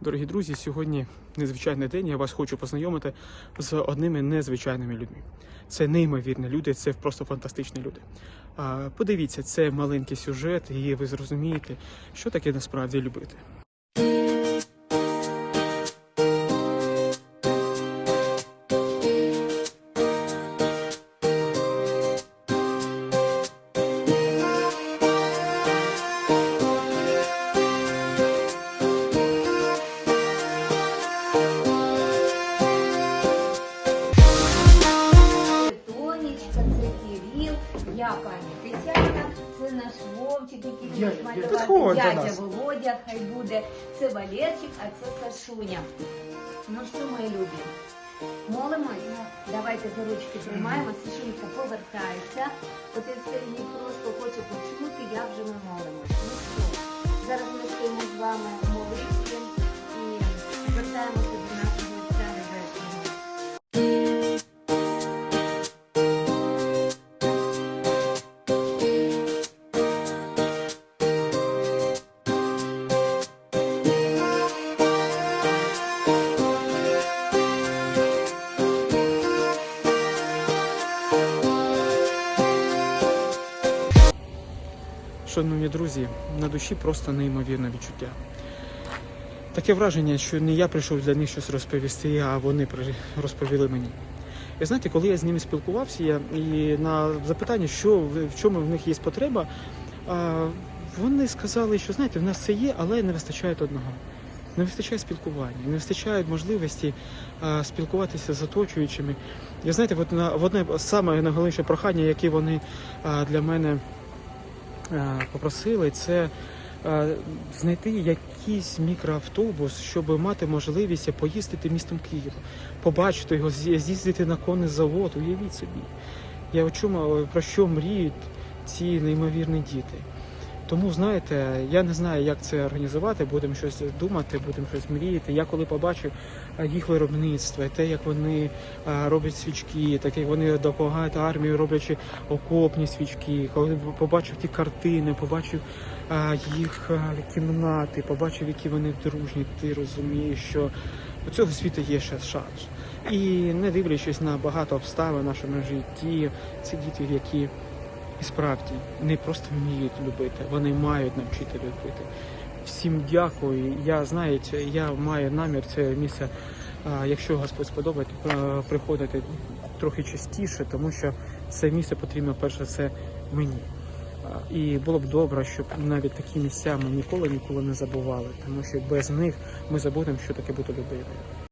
Дорогі друзі, сьогодні незвичайний день. Я вас хочу познайомити з одними незвичайними людьми. Це неймовірні люди, це просто фантастичні люди. Подивіться, це маленький сюжет, і ви зрозумієте, що таке насправді любити. Пані Тетяна, це наш Вовчик, який Я- буде я- малювати дядя. Володя, хай буде. Це Валерчик, а це Сашуня. Ну що, мої любі, молимось? Давайте за ручки тримаємо, Сашунька повертається. Отець Сергій просто хоче почути, як же ми молимось. Ну що, зараз ми стоїмо з вами Шановні друзі, на душі просто неймовірне відчуття. Таке враження, що не я прийшов для них щось розповісти, а вони розповіли мені. І знаєте, коли я з ними спілкувався, я, і на запитання, що в чому в них є потреба, вони сказали, що знаєте, в нас це є, але не вистачає одного. Не вистачає спілкування, не вистачає можливості спілкуватися з оточуючими. Я знаєте, от на одне саме найголовніше прохання, яке вони для мене попросили, це знайти якийсь мікроавтобус, щоб мати можливість поїздити містом Києва, побачити його, з'їздити на конний завод. Уявіть собі. Я чому, про що мріють ці неймовірні діти. Тому знаєте, я не знаю, як це організувати. Будемо щось думати, будемо щось мріяти. Я коли побачив їх виробництво, те, як вони роблять свічки, так як вони допомагають армії, роблячи окопні свічки, коли побачив ті картини, побачив їх кімнати, побачив, які вони дружні. Ти розумієш, що у цього світу є ще шанс. І не дивлячись на багато обставин в нашому житті, це діти, які і справді не просто вміють любити, вони мають навчити любити. Всім дякую. Я знаю, я маю намір це місце, якщо Господь сподобає, е, приходити трохи частіше, тому що це місце потрібно перше все мені. І було б добре, щоб навіть такі місця ми ніколи ніколи не забували, тому що без них ми забудемо, що таке бути любити.